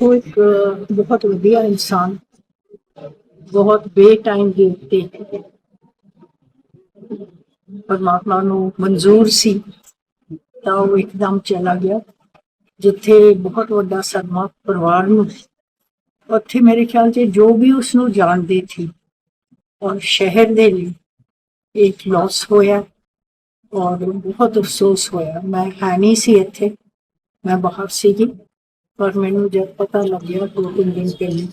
ਉਹ ਇੱਕ ਬਹੁਤ ਵਧੀਆ ਇਨਸਾਨ, ਬਹੁਤ ਬੇਟਾਈਮ ਦੇ ਉੱਤੇ ਪਰਮਾਤਮਾ ਨੂੰ ਮਨਜ਼ੂਰ ਸੀ, ਤਾਂ ਉਹ ਇੱਕਦਮ ਚਲਾ ਗਿਆ, ਜਿੱਥੇ ਬਹੁਤ ਵੱਡਾ ਸਦਮਾ ਪਰਿਵਾਰ ਨੂੰ ਉੱਥੇ ਮੇਰੇ ਖਿਆਲ 'ਚ ਜੋ ਵੀ ਉਸ ਨੂੰ ਜਾਣਦੇ ਸੀ ਔਰ ਸ਼ਹਿਰ ਦੇ ਲਈ ਇੱਕ ਲਾਸ ਹੋਇਆ ਔਰ ਬਹੁਤ ਅਫਸੋਸ ਹੋਇਆ। ਮੈਂ ਹੈ ਨਹੀਂ ਸੀ ਇੱਥੇ, ਮੈਂ ਬਾਹਰ ਸੀਗੀ। ਪਰ ਮੈਨੂੰ ਜਦ ਪਤਾ ਲੱਗਿਆ ਦੋ ਤਿੰਨ ਦਿਨ ਪਹਿਲੇ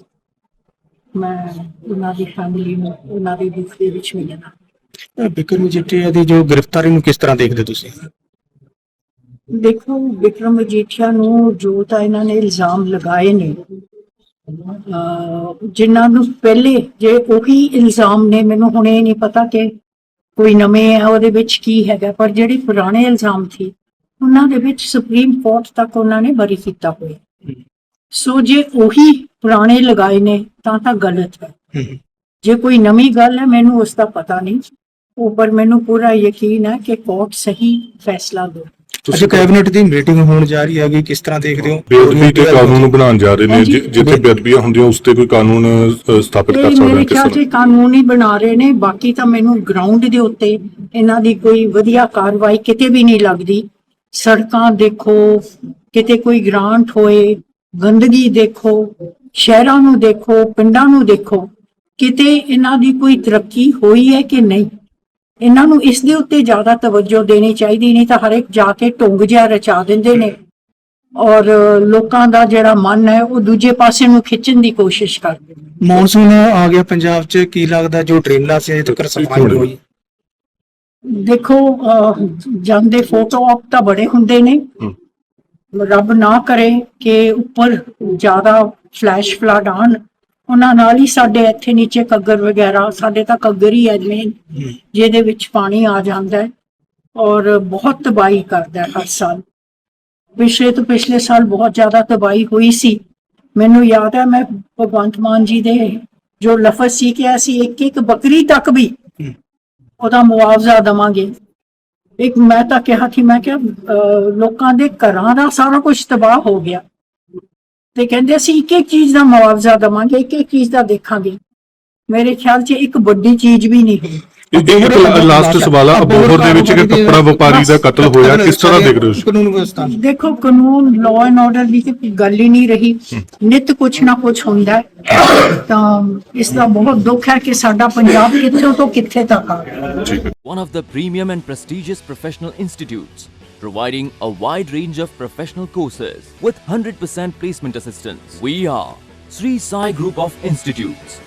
ਮੈਂ ਉਹਨਾਂ ਦੀ ਫੈਮਿਲੀ ਨੂੰ ਉਹਨਾਂ ਦੇ ਦੁੱਖ ਦੇ ਵਿੱਚ ਅਹ ਬਿਕਰਮ ਮਜੀਠੀਆ ਦੀ ਜੋ ਗ੍ਰਿਫਤਾਰੀ ਨੂੰ ਕਿਸ ਤਰ੍ਹਾਂ ਦੇਖਦੇ ਤੁਸੀਂ? ਦੇਖੋ ਵਿਕਰਮ ਮਜੀਠੀਆ ਨੂੰ ਜੋ ਤਾਂ ਇਹਨਾਂ ਨੇ ਇਲਜ਼ਾਮ ਲਗਾਏ ਨੇ ਜਿਨ੍ਹਾਂ ਨੂੰ ਪਹਿਲੇ ਜੇ ਉਹੀ ਇਲਜ਼ਾਮ ਨੇ ਮੈਨੂੰ ਹੁਣ ਨਹੀਂ ਪਤਾ ਕਿ ਕੋਈ ਨਵੇਂ ਹੈ ਉਹਦੇ ਵਿੱਚ ਕੀ ਹੈਗਾ ਪਰ ਜਿਹੜੇ ਪੁਰਾਣੇ ਇਲਜ਼ਾਮ ਸੀ ਉਹਨਾਂ ਦੇ ਵਿੱਚ ਸੁਪਰੀਮ ਕੋਰਟ ਤੱਕ ਉਹਨਾਂ ਨੇ ਬਰੀ ਕੀਤਾ ਹੋਇਆ। ਸੋ ਜੇ ਉਹੀ ਪੁਰਾਣੇ ਲਗਾਏ ਨੇ ਤਾਂ ਤਾਂ ਗਲਤ ਹੈ। ਜੇ ਕੋਈ ਨਵੀਂ ਗੱਲ ਹੈ ਮੈਨੂੰ ਉਸ ਦਾ ਪਤਾ ਨਹੀਂ। ਉਹ ਪਰ ਮੈਨੂੰ ਪੂਰਾ ਯਕੀਨ ਹੈ ਕਿ ਕੋਰਟ ਸਹੀ ਫੈਸਲਾ ਦੇ ਅੱਜ ਕੈਬਨਿਟ ਦੀ ਮੀਟਿੰਗ ਹੋਣ ਜਾ ਰਹੀ ਹੈਗੀ ਕਿਸ ਤਰ੍ਹਾਂ ਦੇਖਦੇ ਹੋ? ਬੇਅਦਬੀ ਤੇ ਕਾਨੂੰਨ ਬਣਾਉਣ ਜਾ ਰਹੇ ਨੇ। ਜਿ- ਜਿੱਥੇ ਬੇਅਦਬੀਆਂ ਹੁੰਦੀਆਂ ਉਸ ਤੇ ਕੋਈ ਕਾਨੂੰਨ ਸਥਾਪਿਤ ਕਰ ਸਕਦਾ ਹੈ ਮੇਰੇ ਕਿਸ ਖਿਆਲ 'ਚ ਤਰ੍ਹਾਂ ਕਾਨੂੰਨ ਹੀ ਬਣਾ ਰਹੇ ਨੇ ਬਾਕੀ ਤਾਂ ਮੈਨੂੰ ਗਰਾਊਂਡ ਦੇ ਉੱਤੇ ਇਹਨਾਂ ਦੀ ਕੋਈ ਵਧੀਆ ਕਾਰਵਾਈ ਕਿਤੇ ਵੀ ਨਹੀਂ ਲੱਗਦੀ। ਸੜਕਾਂ ਦੇਖੋ ਕਿਤੇ ਕੋਈ ਗ੍ਰਾਂਟ ਹੋਏ ਗੰਦਗੀ ਦੇਖੋ ਸ਼ਹਿਰਾਂ ਨੂੰ ਦੇਖੋ ਪਿੰਡਾਂ ਨੂੰ ਦੇਖੋ ਕਿਤੇ ਇਹਨਾਂ ਦੀ ਕੋਈ ਤਰੱਕੀ ਹੋਈ ਹੈ ਕਿ ਨਹੀਂ? ਇਹਨਾਂ ਨੂੰ ਇਸ ਦੇ ਉੱਤੇ ਜ਼ਿਆਦਾ ਤਵੱਜੋ ਦੇਣੀ ਚਾਹੀਦੀ ਨਹੀਂ ਤਾਂ ਹਰ ਇੱਕ ਜਾ ਕੇ ਢੁੰਗ ਜਿਹਾ ਰਚਾ ਦਿੰਦੇ ਨੇ। ਔਰ ਲੋਕਾਂ ਦਾ ਜਿਹੜਾ ਮਨ ਹੈ ਉਹ ਦੂਜੇ ਪਾਸੇ ਨੂੰ ਖਿੱਚਣ ਦੀ ਕੋਸ਼ਿਸ਼ ਕਰਦੇ ਨੇ। ਮੌਨਸੂਨ ਆ ਗਿਆ ਪੰਜਾਬ 'ਚ ਕੀ ਲੱਗਦਾ ਜੋ ਟ੍ਰੇਨਾਂ ਸੀ ਅਜੇ ਤੱਕ ਸਫ਼ਾਈ ਹੋਈ। ਦੇਖੋ ਜਾਂਦੇ ਫੋਟੋ ਆਪ ਤਾਂ ਬੜੇ ਹੁੰਦੇ ਨੇ। ਰੱਬ ਨਾ ਕਰੇ ਕਿ ਉੱਪਰ ਜ਼ਿਆਦਾ ਫਲੈਸ਼ ਫਲੱਡ ਆਣ ਉਹਨਾਂ ਨਾਲ ਹੀ ਸਾਡੇ ਇੱਥੇ ਨੀਚੇ ਕੱਗਰ ਵਗੈਰਾ ਸਾਡੇ ਤਾਂ ਕੱਗਰ ਹੀ ਹੈ ਮੇਨ ਜਿਹਦੇ ਵਿੱਚ ਪਾਣੀ ਆ ਜਾਂਦਾ ਹੈ ਔਰ ਬਹੁਤ ਤਬਾਹੀ ਕਰਦਾ ਹੈ ਹਰ ਸਾਲ। ਪਿਛਲੇ ਤੋਂ ਪਿਛਲੇ ਸਾਲ ਬਹੁਤ ਜ਼ਿਆਦਾ ਤਬਾਹੀ ਹੋਈ ਸੀ। ਮੈਨੂੰ ਯਾਦ ਹੈ ਮੈਂ ਭਗਵੰਤ ਮਾਨ ਜੀ ਦੇ ਜੋ ਲਫ਼ਜ਼ ਸੀ ਕਿ ਅਸੀਂ ਇੱਕ ਇੱਕ ਬੱਕਰੀ ਤੱਕ ਵੀ ਉਹਦਾ ਮੁਆਵਜ਼ਾ ਦਵਾਂਗੇ। ਇੱਕ ਮੈਂ ਤਾਂ ਕਿਹਾ ਸੀ ਮੈਂ ਕਿਹਾ ਅਹ, ਲੋਕਾਂ ਦੇ ਘਰਾਂ ਦਾ ਸਾਰਾ ਕੁਝ ਤਬਾਹ ਹੋ ਗਿਆ। ਤੇ ਕਹਿੰਦੇ ਅਸੀਂ ਇੱਕ ਇੱਕ ਚੀਜ਼ ਦਾ ਮੁਆਵਜ਼ਾ ਦਵਾਂਗੇ ਇੱਕ ਇੱਕ ਚੀਜ਼ ਦਾ ਦੇਖਾਂਗੇ। ਮੇਰੇ ਖਿਆਲ 'ਚ ਇੱਕ ਵੱਡੀ ਚੀਜ਼ ਵੀ ਨਹੀਂ ਹੋਈ। ਇੱਕ ਲਾਸਟ ਸਵਾਲ ਆ ਅਬੋਹਰ ਦੇ ਵਿੱਚ ਇੱਕ ਕੱਪੜਾ ਵਪਾਰੀ ਦਾ ਕਤਲ ਹੋਇਆ ਕਿਸ ਤਰ੍ਹਾਂ ਦੇਖ ਰਹੇ ਹੋ ਕਾਨੂੰਨ ਵਿਵਸਥਾ ਦੇਖੋ ਕਾਨੂੰਨ ਲਾਅ ਐਂਡ ਆਰਡਰ ਦੀ ਤੇ ਕੋਈ ਗੱਲ ਹੀ ਨਹੀਂ ਰਹੀ ਨਿਤ ਕੁਛ ਨਾ ਕੁਛ ਹੁੰਦਾ ਤਾਂ ਇਸ ਦਾ ਬਹੁਤ ਦੁੱਖ ਹੈ ਕਿ ਸਾਡਾ ਪੰਜਾਬ ਕਿੱਥੋਂ ਤੋਂ ਕਿੱਥੇ ਤੱਕ ਆ ਗਿਆ ਠੀਕ ਹੈ one of the premium and prestigious professional institutes, providing a wide range of professional courses with 100% placement assistance. We are Sri Sai Group of Institutes.